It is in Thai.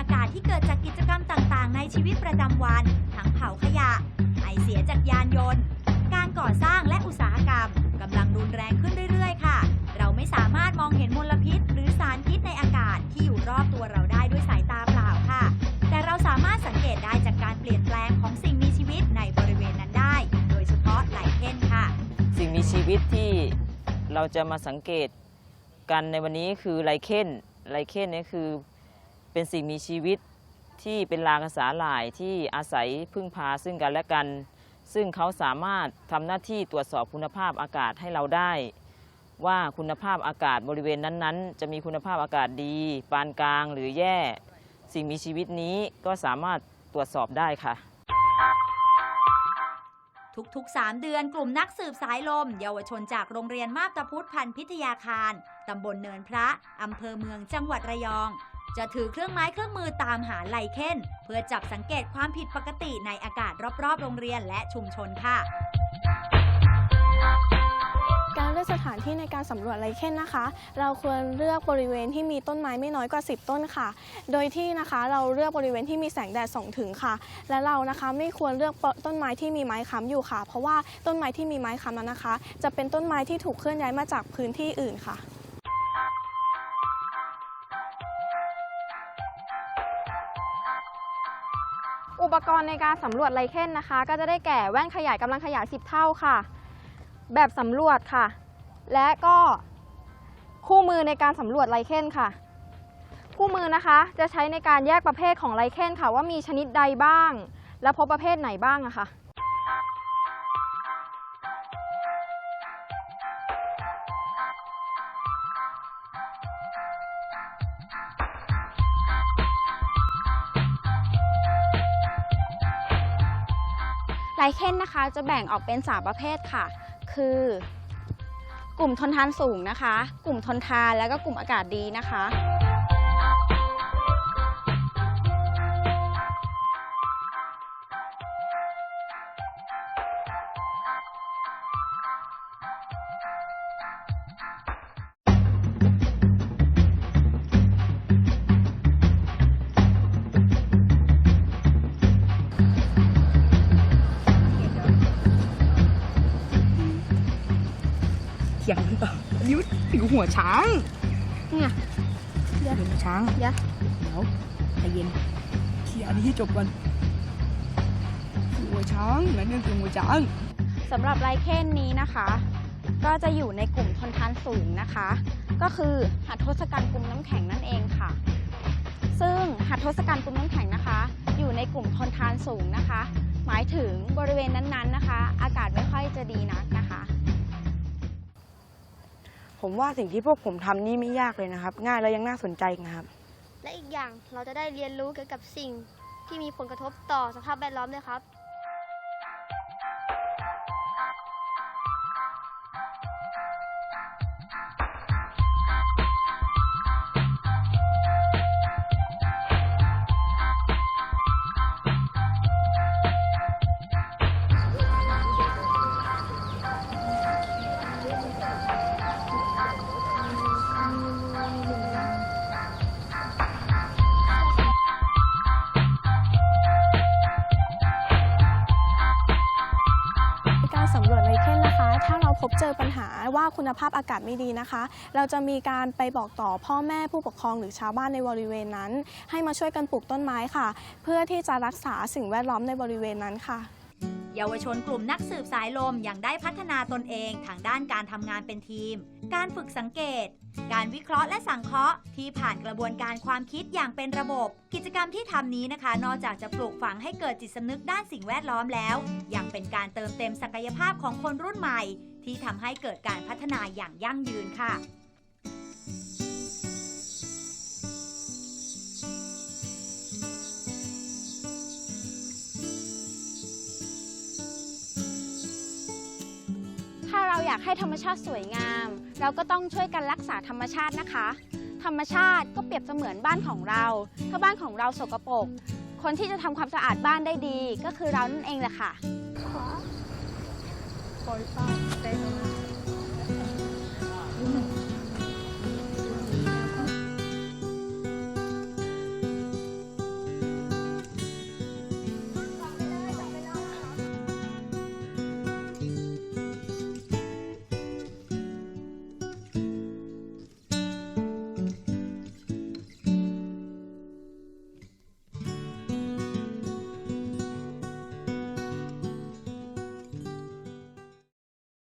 อากาศที่เกิดจากกิจกรรมต่างๆ ในชีวิตประจำวัน ทั้งเผาขยะ ไอเสียจากยานยนต์ การก่อสร้างและอุตสาหกรรมกำลังรุนแรงขึ้นเรื่อยๆ ค่ะ เราไม่สามารถมองเห็นมลพิษ หรือสารพิษในอากาศที่อยู่รอบตัวเราได้ด้วยสายตาเปล่าค่ะ แต่เราสามารถสังเกตได้จากการเปลี่ยนแปลงของสิ่งมีชีวิตในบริเวณนั้นได้ โดยเฉพาะไลเคนค่ะ สิ่งมีชีวิตที่เราจะมาสังเกตกันในวันนี้คือไลเคนไลเคนนี่คือ เป็นสิ่งมีชีวิตที่เป็นรากสาหร่ายที่อาศัยพึ่งพาซึ่งกันและกัน ซึ่งเขาสามารถทำหน้าที่ตรวจสอบคุณภาพอากาศให้เราได้ ว่าคุณภาพอากาศบริเวณนั้นๆ จะมีคุณภาพอากาศดี ปานกลางหรือแย่ สิ่งมีชีวิตนี้ก็สามารถตรวจสอบได้ค่ะทุกๆ 3 เดือนกลุ่มนักสืบสายลม เยาวชนจากโรงเรียนมาบตาพุทธพันธ์พิทยาคาร ตำบลเนินพระ อำเภอเมืองจังหวัดระยอง จะถือเครื่องไม้เครื่องมือตามหาไลเคนเพื่อจับสังเกตความผิดปกติในอากาศรอบๆ โรงเรียนและชุมชนค่ะ การเลือกสถานที่ในการสำรวจไลเคนนะคะ เราควรเลือกบริเวณที่มีต้นไม้ไม่น้อยกว่า 10 ต้นค่ะ โดยที่นะคะเราเลือกบริเวณที่มีแสงแดดส่องถึงค่ะ และเรานะคะไม่ควรเลือกต้นไม้ที่มีไม้ค้ำอยู่ค่ะ เพราะว่าต้นไม้ที่มีไม้ค้ำนั้นนะคะ จะเป็นต้นไม้ที่ถูกเคลื่อนย้ายมาจากพื้นที่อื่นค่ะ อุปกรณ์ในการสำรวจไลเคนนะคะ ก็จะได้แก่แว่นขยายกำลังขยาย 10 เท่าค่ะ แบบสำรวจค่ะ และก็คู่มือในการสำรวจไลเคนค่ะ คู่มือนะคะจะใช้ในการแยกประเภทของไลเคนค่ะ ว่ามีชนิดใดบ้าง และพบประเภทไหนบ้างอะค่ะ ไลเคนนะคะจะแบ่งออกเป็น 3 ประเภทค่ะ คือกลุ่มทนทานสูงนะคะ กลุ่มทนทานแล้วก็กลุ่มอากาศดีนะคะ ถียงหรือเปล่าอันนี้ผิวหัวช้างเนี่ยเดี๋ยวหัวช้างเดี๋ยว เดี๋ยวใจเย็นเคลียร์อันนี้ให้จบก่อนหัวช้างแล้วนี่คือหัวช้างสำหรับไลเคนนี้นะคะ ก็จะอยู่ในกลุ่มทนทานสูงนะคะ ก็คือหัตถศกัณฐ์กลุ่มน้ำแข็งนั่นเองค่ะ ซึ่งหัตถศกัณฐ์กลุ่มน้ำแข็งนะคะ อยู่ในกลุ่มทนทานสูงนะคะ หมายถึงบริเวณนั้นๆนะคะ อากาศไม่ค่อยจะดีนักนะคะ ผมว่าสิ่งที่พวกผมทำนี่ไม่ยากเลยนะครับ ง่ายแล้วยังน่าสนใจอีกนะครับ และอีกอย่างเราจะได้เรียนรู้เกี่ยวกับสิ่งที่มีผลกระทบต่อสภาพแวดล้อมด้วยครับ ถ้าเราพบเจอปัญหาว่าคุณภาพอากาศไม่ดีนะคะ เราจะมีการไปบอกต่อพ่อแม่ผู้ปกครองหรือชาวบ้านในบริเวณนั้น ให้มาช่วยกันปลูกต้นไม้ค่ะ เพื่อที่จะรักษาสิ่งแวดล้อมในบริเวณนั้นค่ะ เยาวชนกลุ่มนักสืบสายลมยังได้พัฒนาตนเองทางด้านการทำงานเป็นทีม การฝึกสังเกต การวิเคราะห์และสังเคราะห์ที่ผ่านกระบวนการความคิดอย่างเป็นระบบ กิจกรรมที่ทำนี้นะคะ นอกจากจะปลูกฝังให้เกิดจิตสำนึกด้านสิ่งแวดล้อมแล้ว ยังเป็นการเติมเต็มศักยภาพของคนรุ่นใหม่ ที่ทำให้เกิดการพัฒนาอย่างยั่งยืนค่ะ อยากให้ธรรมชาติสวยงาม เราก็ต้องช่วยกันรักษาธรรมชาตินะคะ ธรรมชาติก็เปรียบเสมือนบ้านของเรา ถ้าบ้านของเราสกปรกคนที่จะทำความสะอาดบ้านได้ดี ก็คือเรานั่นเองแหละค่ะ ปล่อยปลาเต็ม